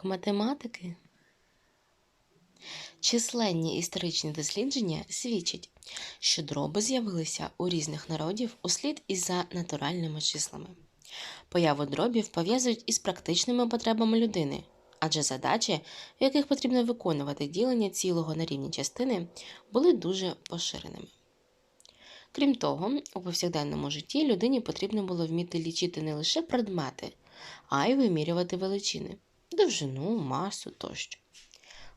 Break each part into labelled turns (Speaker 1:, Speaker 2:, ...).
Speaker 1: Урок математики. Численні історичні дослідження свідчать, що дроби з'явилися у різних народів услід із за натуральними числами. Появу дробів пов'язують із практичними потребами людини, адже задачі, в яких потрібно виконувати ділення цілого на рівні частини, були дуже поширеними. Крім того, у повсякденному житті людині потрібно було вміти лічити не лише предмети, а й вимірювати величини довжину, масу тощо.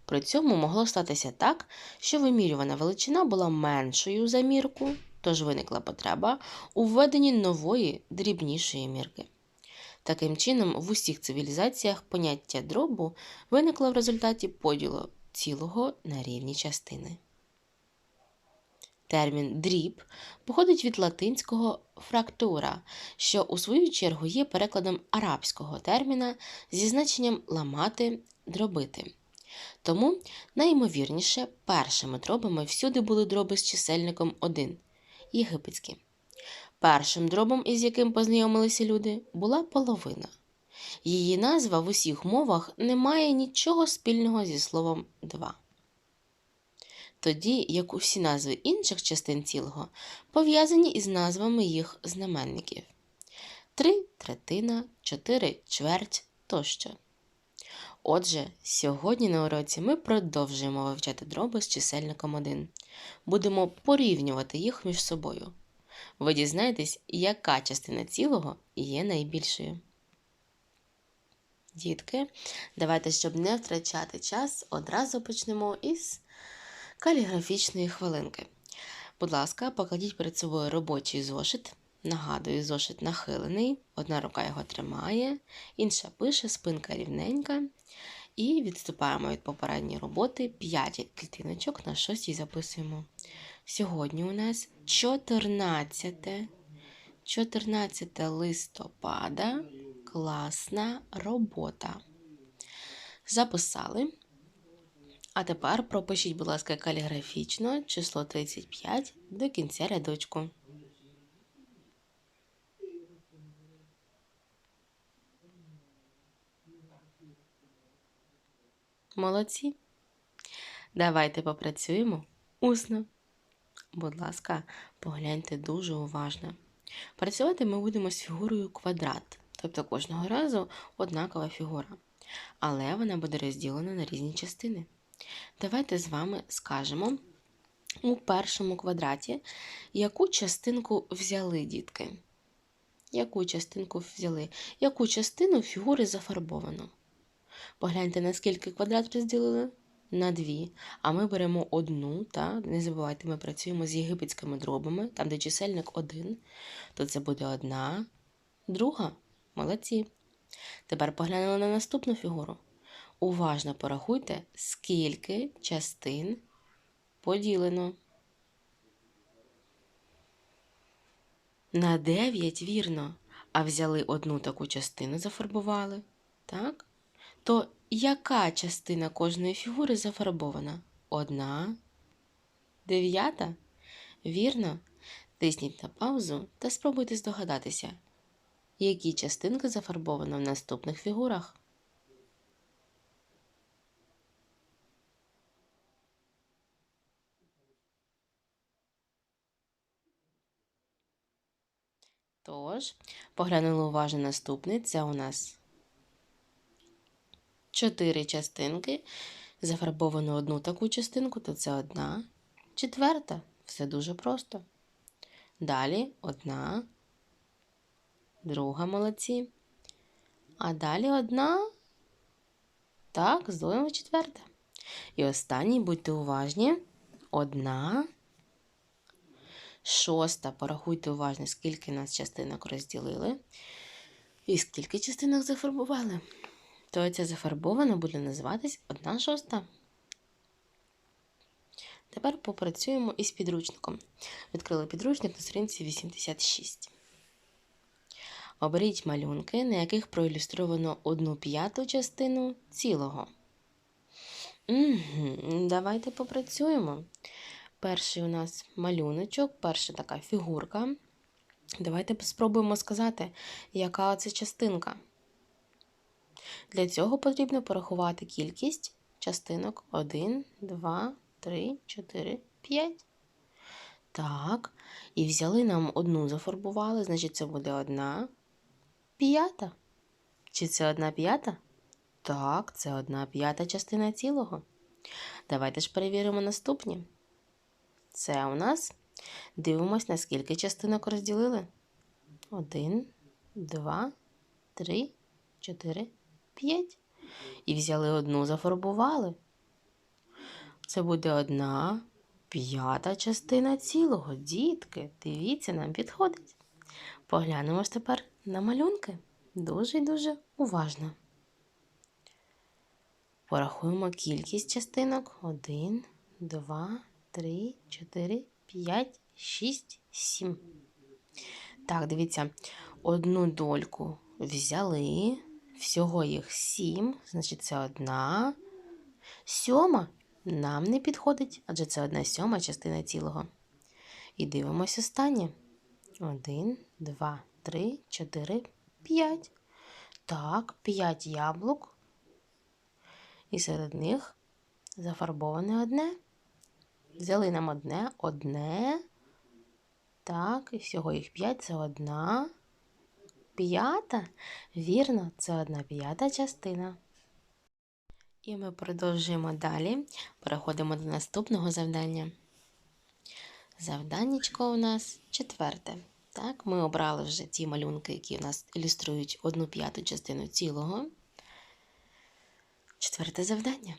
Speaker 1: При цьому могло статися так, що вимірювана величина була меншою за мірку, тож виникла потреба у введенні нової дрібнішої мірки. Таким чином, в усіх цивілізаціях поняття дробу виникло в результаті поділу цілого на рівні частини. Термін дріб походить від латинського фрактура, що у свою чергу є перекладом арабського терміна зі значенням ламати, дробити. Тому найімовірніше першими дробами всюди були дроби з чисельником 1 єгипетські. Першим дробом, із яким познайомилися люди, була половина. Її назва в усіх мовах не має нічого спільного зі словом 2 тоді як усі назви інших частин цілого пов'язані із назвами їх знаменників три третина, чотири чверть тощо. Отже, сьогодні на уроці ми продовжуємо вивчати дроби з чисельником 1. Будемо порівнювати їх між собою. Ви дізнаєтесь, яка частина цілого є найбільшою. Дітки, давайте, щоб не втрачати час, одразу почнемо із каліграфічної хвилинки. Будь ласка, покладіть перед собою робочий зошит. Нагадую, зошит нахилений, одна рука його тримає, інша пише, спинка рівненька. І відступаємо від попередньої роботи 5 клітиночок на 6 записуємо. Сьогодні у нас 14 14 листопада класна робота. Записали. А тепер пропишіть, будь ласка, каліграфічно число 35 до кінця рядочку. Молодці. Давайте попрацюємо усно. Будь ласка, погляньте дуже уважно. Працювати ми будемо з фігурою квадрат, тобто кожного разу однакова фігура. Але вона буде розділена на різні частини. Давайте з вами скажемо у першому квадраті, яку частинку взяли дітки. Яку частинку взяли? Яку частину фігури зафарбовано? Погляньте, наскільки квадрат розділили? На дві. А ми беремо одну, та не забувайте, ми працюємо з єгипетськими дробами, там, де чисельник один, то це буде одна, друга. Молодці. Тепер поглянемо на наступну фігуру. Уважно порахуйте, скільки частин поділено. На 9, вірно. А взяли одну таку частину, зафарбували. Так? То яка частина кожної фігури зафарбована? Одна. Дев'ята? Вірно. Тисніть на паузу та спробуйте здогадатися, які частинки зафарбовано в наступних фігурах. Тож, поглянули уважно наступний. Це у нас чотири частинки. Зафарбовано одну таку частинку, то це одна. Четверта. Все дуже просто. Далі одна, друга молодці. А далі одна. Так, здоїмо четверта. І останній, будьте уважні, одна. Шоста. Порахуйте уважно, скільки нас частинок розділили. І скільки частинок зафарбували. То ця зафарбована буде називатись одна шоста. Тепер попрацюємо із підручником. Відкрили підручник на сторінці 86. Оберіть малюнки, на яких проілюстровано одну п'яту частину цілого. Угу, Давайте попрацюємо. Перший у нас малюночок, перша така фігурка. Давайте спробуємо сказати, яка це частинка. Для цього потрібно порахувати кількість частинок 1, 2, 3, 4, 5. Так, і взяли нам одну зафарбували, значить це буде одна п'ята. Чи це одна п'ята? Так, це одна п'ята частина цілого. Давайте ж перевіримо наступні. Це у нас дивимось, на скільки частинок розділили. Один, два, три, чотири, п'ять. І взяли одну, зафарбували. Це буде одна п'ята частина цілого. Дітки, дивіться, нам підходить. Поглянемо ж тепер на малюнки. Дуже і дуже уважно. Порахуємо кількість частинок. Один, два, три, чотири, п'ять, шість, сім. Так, дивіться, одну дольку взяли. Всього їх сім, значить, це одна. Сьома нам не підходить, адже це одна сьома частина цілого. І дивимося останнє. Один, два, три, чотири, п'ять. Так, п'ять яблук. І серед них зафарбоване одне. Взяли нам одне, одне. Так, і всього їх п'ять. Це одна. П'ята. Вірно, це одна п'ята частина. І ми продовжуємо далі. Переходимо до наступного завдання. Завданнячко у нас четверте. Так, ми обрали вже ті малюнки, які у нас ілюструють одну п'яту частину цілого. Четверте завдання.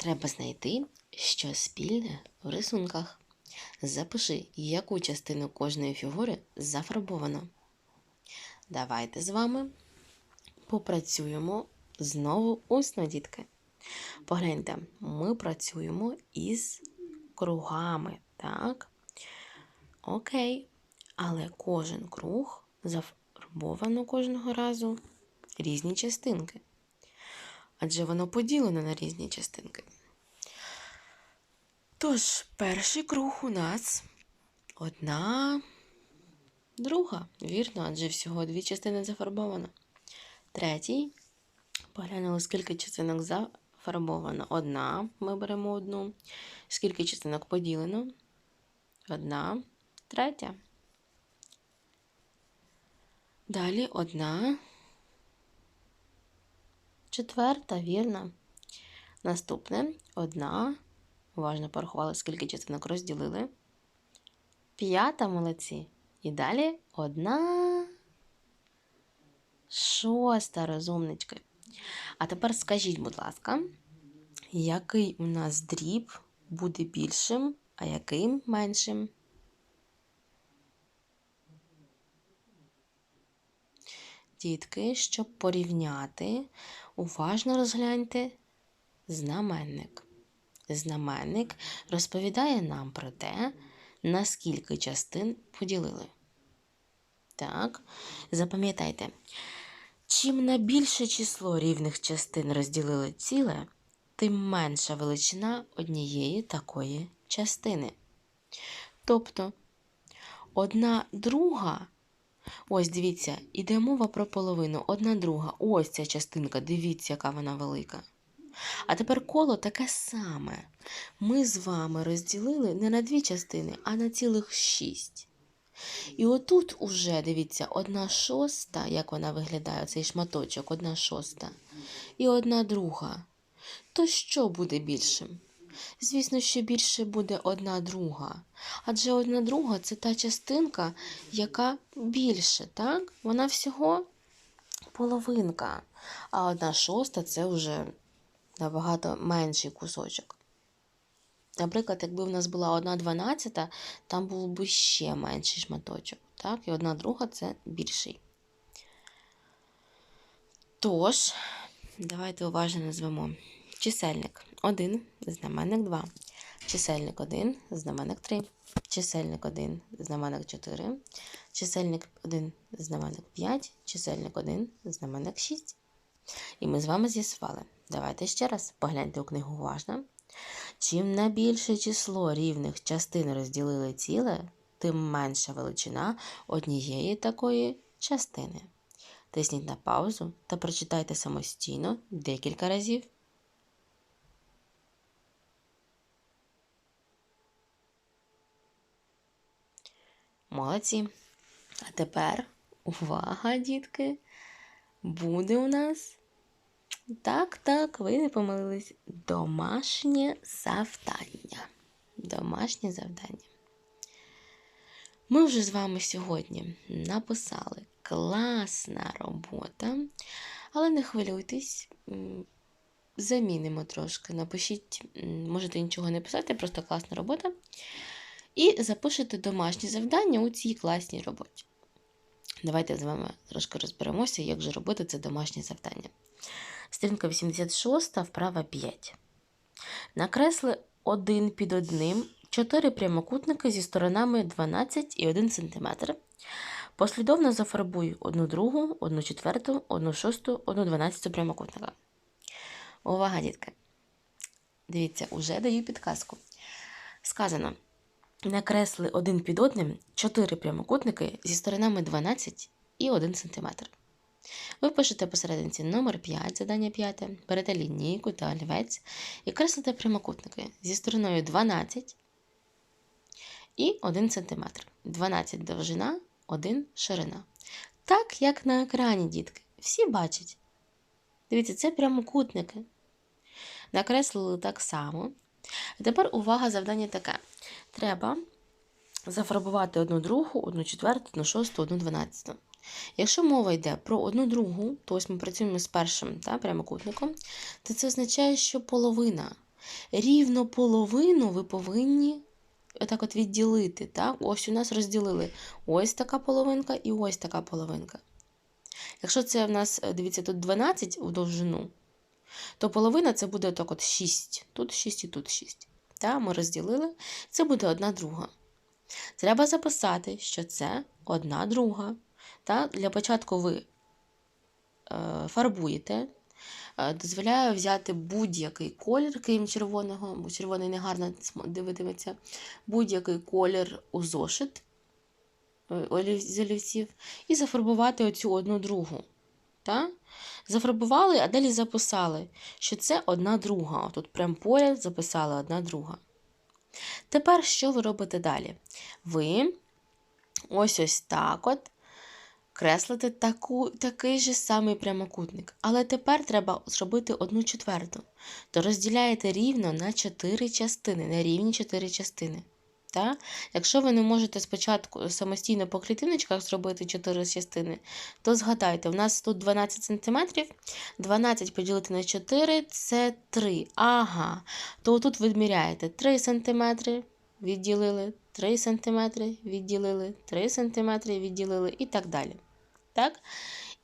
Speaker 1: Треба знайти щось спільне в рисунках. Запиши, яку частину кожної фігури зафарбовано. Давайте з вами попрацюємо знову усно, дітки. Погляньте, ми працюємо із кругами, так? Окей. Але кожен круг зафарбовано кожного разу різні частинки. Адже воно поділено на різні частинки. Тож, перший круг у нас одна друга. Вірно, адже всього дві частини зафарбовано. Третій. Поглянули, скільки частинок зафарбовано. Одна. Ми беремо одну. Скільки частинок поділено? Одна. Третя. Далі одна. Четверта, вірно. Наступне одна. Уважно порахували, скільки частинок розділили. П'ята молодці. І далі одна. Шоста розумнички. А тепер скажіть, будь ласка, який у нас дріб буде більшим, а яким меншим? Дітки, щоб порівняти, уважно розгляньте знаменник. Знаменник розповідає нам про те, наскільки частин поділили. Так, запам'ятайте, чим на більше число рівних частин розділили ціле, тим менша величина однієї такої частини. Тобто, одна друга Ось дивіться, іде мова про половину, одна друга. Ось ця частинка, дивіться, яка вона велика. А тепер коло таке саме. Ми з вами розділили не на дві частини, а на цілих шість. І отут уже, дивіться, одна шоста, як вона виглядає, цей шматочок, одна шоста, і одна друга. То що буде більшим? Звісно, що більше буде одна друга. Адже одна друга це та частинка, яка більше, так? Вона всього половинка. А одна шоста це вже набагато менший кусочок. Наприклад, якби в нас була одна дванадцята, там був би ще менший шматочок. Так? І одна друга це більший. Тож, давайте уважно назвемо чисельник 1, знаменник 2, чисельник 1, знаменник 3, чисельник 1, знаменник 4, чисельник 1, знаменник 5, чисельник 1, знаменник 6. І ми з вами з'ясували. Давайте ще раз погляньте у книгу уважно. Чим на більше число рівних частин розділили ціле, тим менша величина однієї такої частини. Тисніть на паузу та прочитайте самостійно декілька разів. Молодці. А тепер увага, дітки! Буде у нас. Так, так, ви не помилились. Домашнє завдання. Домашнє завдання. Ми вже з вами сьогодні написали класна робота, але не хвилюйтесь, замінимо трошки. Напишіть, можете нічого не писати, просто класна робота. І запишете домашні завдання у цій класній роботі. Давайте з вами трошки розберемося, як же робити це домашнє завдання. Сторінка 86, вправа 5. Накресли один під одним чотири прямокутники зі сторонами 12 і 1 см. Послідовно зафарбуй одну другу, одну четверту, одну шосту, одну дванадцяту прямокутника. Увага, дітки! Дивіться, уже даю підказку. Сказано: накресли один під одним чотири прямокутники зі сторонами 12 і 1 см. Ви пишете посерединці номер 5, задання 5, берете лінійку та олівець і креслите прямокутники зі стороною 12 і 1 см. 12 довжина, 1 ширина. Так, як на екрані, дітки. Всі бачать. Дивіться, це прямокутники. Накреслили так само. Тепер увага, завдання таке. Треба зафарбувати одну другу, одну четверту, одну шосту, одну дванадцяту. Якщо мова йде про одну другу, то ось ми працюємо з першим та, прямокутником, то це означає, що половина. Рівно половину ви повинні отак от відділити. Так? Ось у нас розділили ось така половинка і ось така половинка. Якщо це в нас, дивіться, тут 12 в довжину, то половина це буде отак от 6. Тут 6 і тут 6. Так? Ми розділили, це буде одна друга. Треба записати, що це одна друга. Так? Для початку ви е, фарбуєте. Е, дозволяю взяти будь-який колір, крім червоного, бо червоний негарно дивитиметься, будь-який колір у зошит е, з олівців, і зафарбувати оцю одну другу. Так? Зафарбували, а далі записали, що це одна друга. Тут прям поряд записали одна друга. Тепер що ви робите далі? Ви ось ось так от креслити таку, такий же самий прямокутник. Але тепер треба зробити одну четверту. То розділяєте рівно на 4 частини, на рівні 4 частини. Так? Якщо ви не можете спочатку самостійно по клітиночках зробити 4 частини, то згадайте, у нас тут 12 см, 12 поділити на 4 це 3. Ага, то тут відміряєте 3 см, відділили, 3 см, відділили, 3 см, відділили і так далі. Так?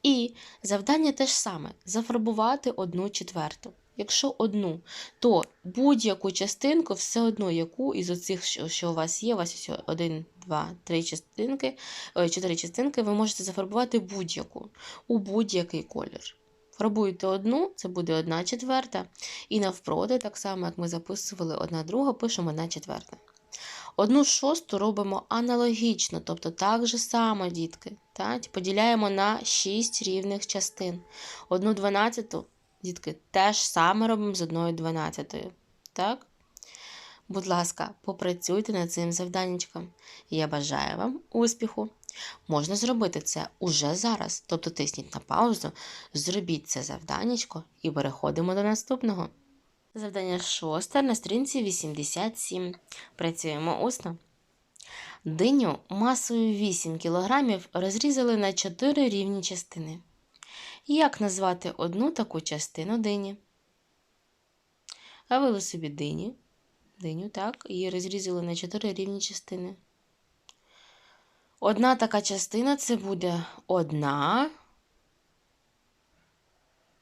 Speaker 1: І завдання те ж саме: зафарбувати одну четверту. Якщо одну, то будь-яку частинку, все одно, яку із оцих, що у вас є, у вас ось один, два, три частинки, чотири частинки, ви можете зафарбувати будь-яку у будь-який колір. Фарбуєте одну, це буде одна четверта. І навпроти, так само, як ми записували одна друга, пишемо одна четверта. Одну шосту робимо аналогічно, тобто так же само, дітки. Так? Поділяємо на 6 рівних частин. Одну дванадцяту, дітки, теж саме робимо з одною дванадцятою. Так? Будь ласка, попрацюйте над цим завданнячком. Я бажаю вам успіху! Можна зробити це уже зараз. Тобто тисніть на паузу, зробіть це завданнячко і переходимо до наступного. Завдання шосте на сторінці 87. Працюємо усно. Диню масою 8 кг розрізали на 4 рівні частини. Як назвати одну таку частину дині? Авили собі дині. Диню, так, її розрізали на 4 рівні частини. Одна така частина це буде одна.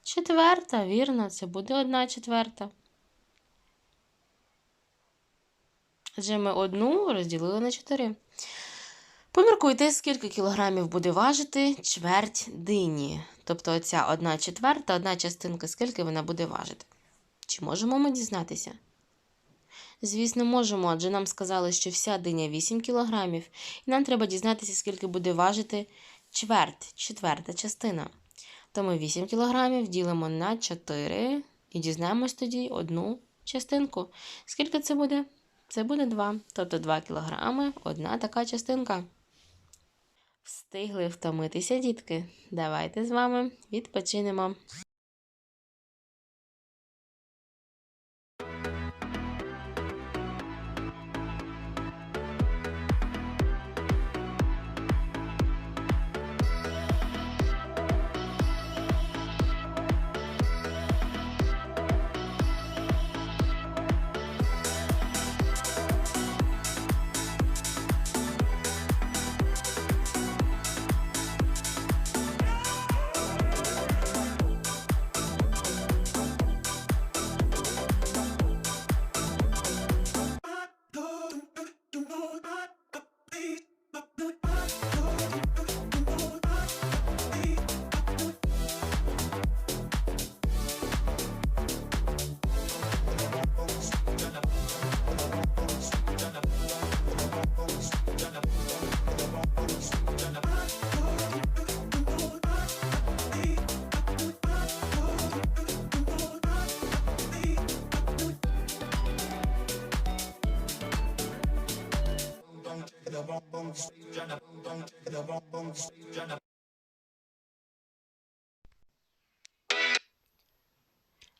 Speaker 1: Четверта, вірно, це буде одна четверта. Адже ми одну розділили на 4. Поміркуйте, скільки кілограмів буде важити чверть дині. Тобто оця одна четверта, одна частинка, скільки вона буде важити. Чи можемо ми дізнатися? Звісно, можемо, адже нам сказали, що вся диня 8 кг, і нам треба дізнатися, скільки буде важити чверть, четверта частина. То ми 8 кг ділимо на 4 і дізнаємось тоді одну частинку. Скільки це буде? Це буде 2. Тобто 2 кг, одна така частинка. Встигли втомитися, дітки. Давайте з вами відпочинемо.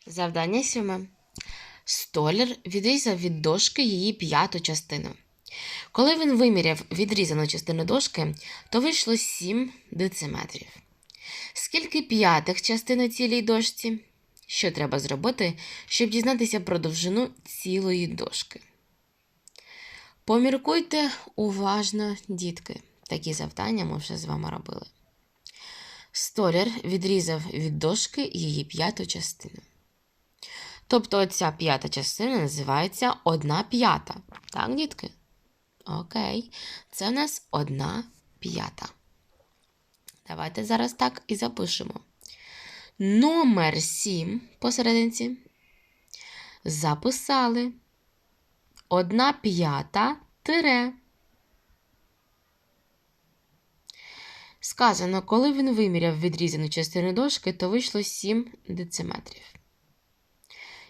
Speaker 1: Завдання сьоме. Столяр відрізав від дошки її п'яту частину. Коли він виміряв відрізану частину дошки, то вийшло 7 дециметрів. Скільки п'ятих частин у цілій дошці? Що треба зробити, щоб дізнатися про довжину цілої дошки? Поміркуйте уважно, дітки. Такі завдання ми вже з вами робили. Столяр відрізав від дошки її п'яту частину. Тобто оця п'ята частина називається одна п'ята. Так, дітки? Окей. Це в нас одна п'ята. Давайте зараз так і запишемо. Номер 7 посерединці. Записали. Одна п'ята тире. Сказано, коли він виміряв відрізану частину дошки, то вийшло 7 дециметрів.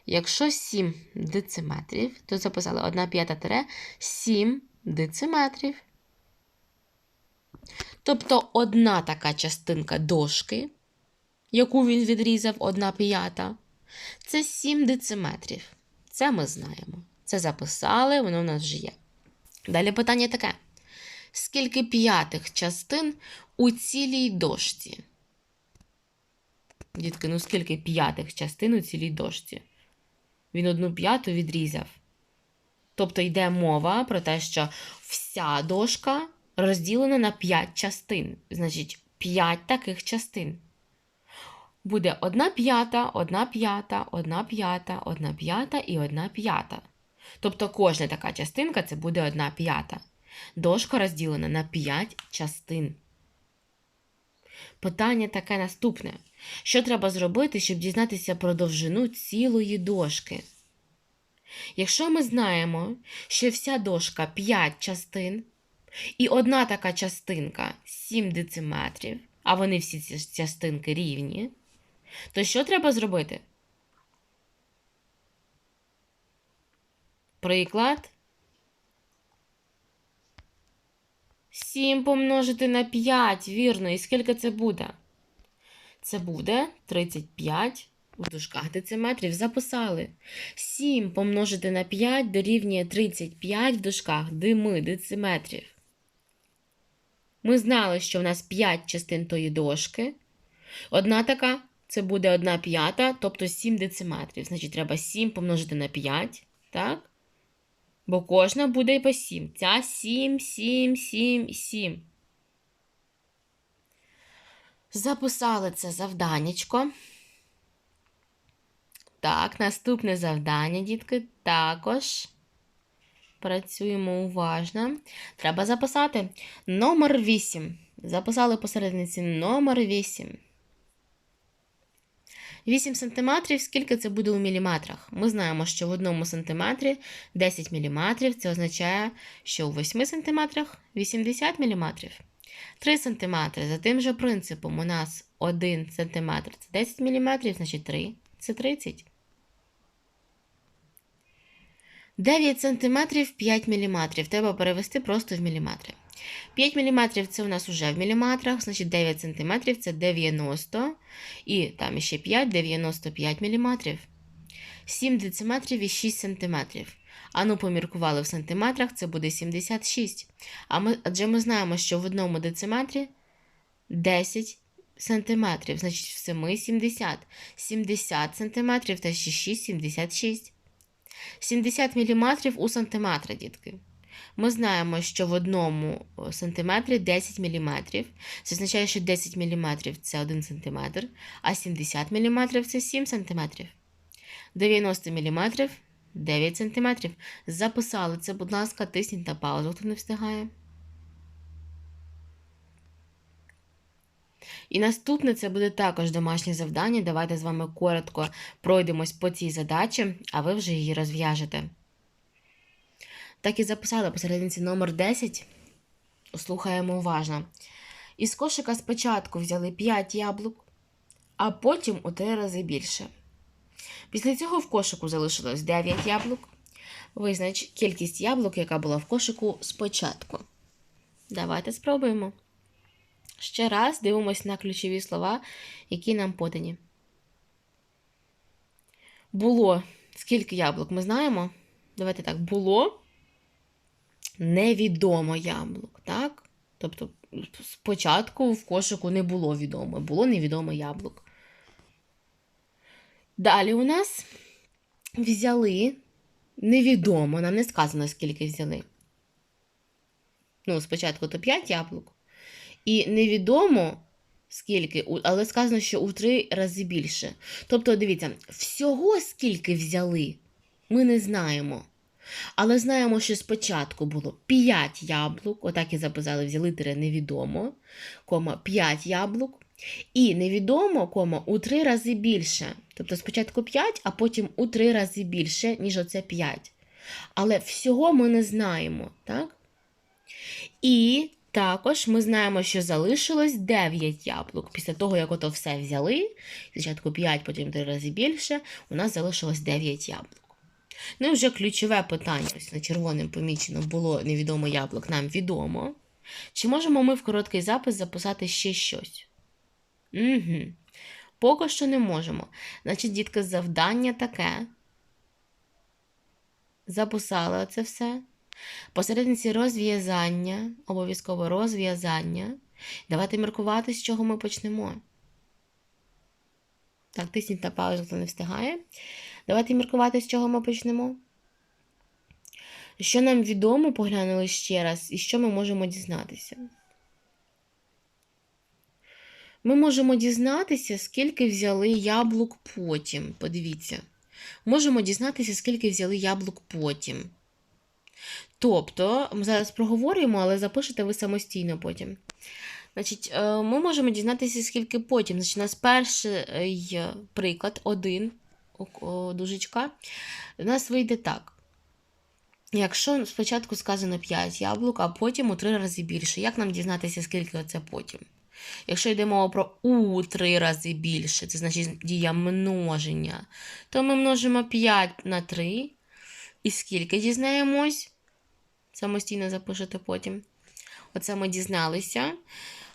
Speaker 1: Якщо 7 дециметрів, то записали 1 п'ята тире 7 дециметрів. Тобто одна така частинка дошки, яку він відрізав 1 п'ята, це 7 дециметрів. Це ми знаємо. Це записали, воно в нас вже є. Далі питання таке: скільки п'ятих частин у цілій дошці? Дітки, ну скільки п'ятих частин у цілій дошці? Він одну п'яту відрізав. Тобто йде мова про те, що вся дошка розділена на 5 частин. Значить, 5 таких частин. Буде одна п'ята, одна п'ята, одна п'ята, одна п'ята і одна п'ята. Тобто кожна така частинка це буде одна п'ята. Дошка розділена на 5 частин. Питання таке наступне. Що треба зробити, щоб дізнатися про довжину цілої дошки? Якщо ми знаємо, що вся дошка 5 частин, і одна така частинка 7 дециметрів, а вони всі ці частинки рівні, то що треба зробити? Приклад. 7 помножити на 5, вірно, і скільки це буде? Це буде 35 в дужках дециметрів. Записали. 7 помножити на 5 дорівнює 35 в дужках дими дециметрів. Ми знали, що в нас 5 частин тої дошки. Одна така це буде 1 п'ята, тобто 7 дециметрів. Значить, треба 7 помножити на 5, так? Бо кожна буде по 7. Ця 7, 7, 7, 7. Записали це завданнячко. Так, наступне завдання, дітки, також працюємо уважно. Треба записати номер 8. Записали посередниці номер 8. 8 см, скільки це буде у міліметрах? Ми знаємо, що в одному сантиметрі 10 мм, це означає, що у 8 см 80 мм. 3 см за тим же принципом у нас 1 см це 10 мм, значить 3 це 30. 9 см 5 мм. Треба перевести просто в міліметри. 5 мм це у нас вже в міліметрах, значить 9 см це 90. І там ще 5, 95 мм. 7 дециметрів і 6 см. А ну поміркували в сантиметрах, це буде 76. А ми, адже ми знаємо, що в одному дециметрі 10 сантиметрів, значить в 7 70. 70 сантиметрів та ще 6 76. 70 мм у сантиметра, дітки. Ми знаємо, що в одному сантиметрі 10 мм. Це означає, що 10 мм це 1 см, а 70 мм це 7 см. 90 мм 9 см. Записали це, будь ласка, тисніть на паузу, хто не встигає. І наступне це буде також домашнє завдання. Давайте з вами коротко пройдемось по цій задачі, а ви вже її розв'яжете. Так і записала посерединці номер 10. Слухаємо уважно. Із кошика спочатку взяли 5 яблук, а потім у 3 рази більше. Після цього в кошику залишилось 9 яблук. Визнач кількість яблук, яка була в кошику спочатку. Давайте спробуємо. Ще раз дивимось на ключові слова, які нам подані. Було скільки яблук ми знаємо? Давайте так, було невідомо яблук, так? Тобто, спочатку в кошику не було відомо, було невідомо яблук. Далі у нас взяли невідомо, нам не сказано, скільки взяли. Ну, спочатку то 5 яблук. І невідомо скільки, але сказано, що у три рази більше. Тобто, дивіться, всього скільки взяли, ми не знаємо. Але знаємо, що спочатку було 5 яблук, отак і записали, взяли тире невідомо, кома 5 яблук. І невідомо, кома, у 3 рази більше. Тобто спочатку 5, а потім у 3 рази більше, ніж оце 5. Але всього ми не знаємо, так? І також ми знаємо, що залишилось 9 яблук. Після того, як ото все взяли, спочатку 5, потім 3 рази більше, у нас залишилось 9 яблук. Ну і вже ключове питання, ось на червоним помічено було невідомо яблук, нам відомо. Чи можемо ми в короткий запис записати ще щось? Угу. Поки що не можемо. Значить, дітки, завдання таке. Записали це все. Посередниці розв'язання, обов'язково розв'язання. Давайте міркувати, з чого ми почнемо. Так, тисніть на паузу, хто не встигає. Давайте міркувати, з чого ми почнемо. Що нам відомо, поглянули ще раз, і що ми можемо дізнатися? Ми можемо дізнатися, скільки взяли яблук потім. Подивіться. Можемо дізнатися, скільки взяли яблук потім. Тобто, ми зараз проговорюємо, але запишете ви самостійно потім. Значить, е, Ми можемо дізнатися, скільки потім. Значить, У нас перший приклад, один дужечка, у нас вийде так. Якщо спочатку сказано 5 яблук, а потім у 3 рази більше. Як нам дізнатися, скільки це потім? Якщо йде мова про у 3 рази більше, це значить дія множення, то ми множимо 5 на 3. І скільки дізнаємось? Самостійно запишете потім. Оце ми дізналися.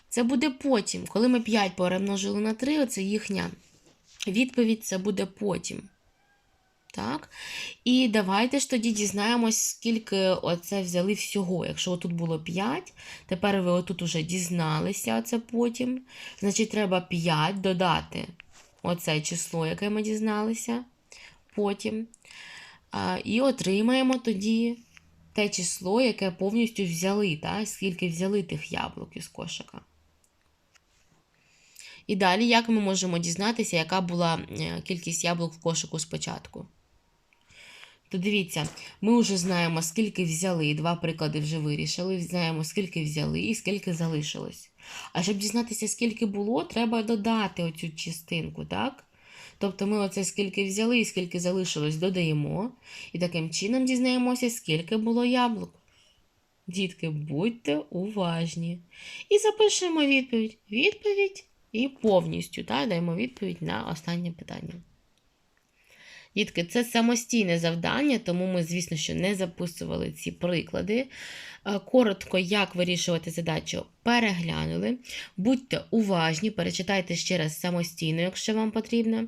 Speaker 1: Це буде потім. Коли ми 5 перемножили на 3, оце їхня відповідь це буде потім. Так? І давайте ж тоді дізнаємось, скільки оце взяли всього. Якщо тут було 5, тепер ви отут уже дізналися це потім. Значить, треба 5 додати оце число, яке ми дізналися потім. І отримаємо тоді те число, яке повністю взяли, так? скільки взяли тих яблук із кошика. І далі, як ми можемо дізнатися, яка була е, кількість яблук в кошику спочатку? То дивіться, ми вже знаємо, скільки взяли, два приклади вже вирішили. Знаємо, скільки взяли і скільки залишилось. А щоб дізнатися, скільки було, треба додати оцю частинку, так? Тобто ми оце скільки взяли і скільки залишилось, додаємо, і таким чином дізнаємося, скільки було яблук. Дітки, будьте уважні. І запишемо відповідь. Відповідь і повністю так, даємо відповідь на останнє питання. Дітки, це самостійне завдання, тому ми, звісно, що не записували ці приклади. Е, Коротко, як вирішувати задачу, переглянули. Будьте уважні, перечитайте ще раз самостійно, якщо вам потрібно.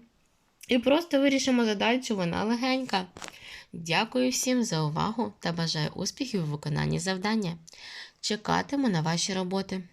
Speaker 1: І просто вирішимо задачу, вона легенька. Дякую всім за увагу та бажаю успіхів у виконанні завдання. Чекатиму на ваші роботи.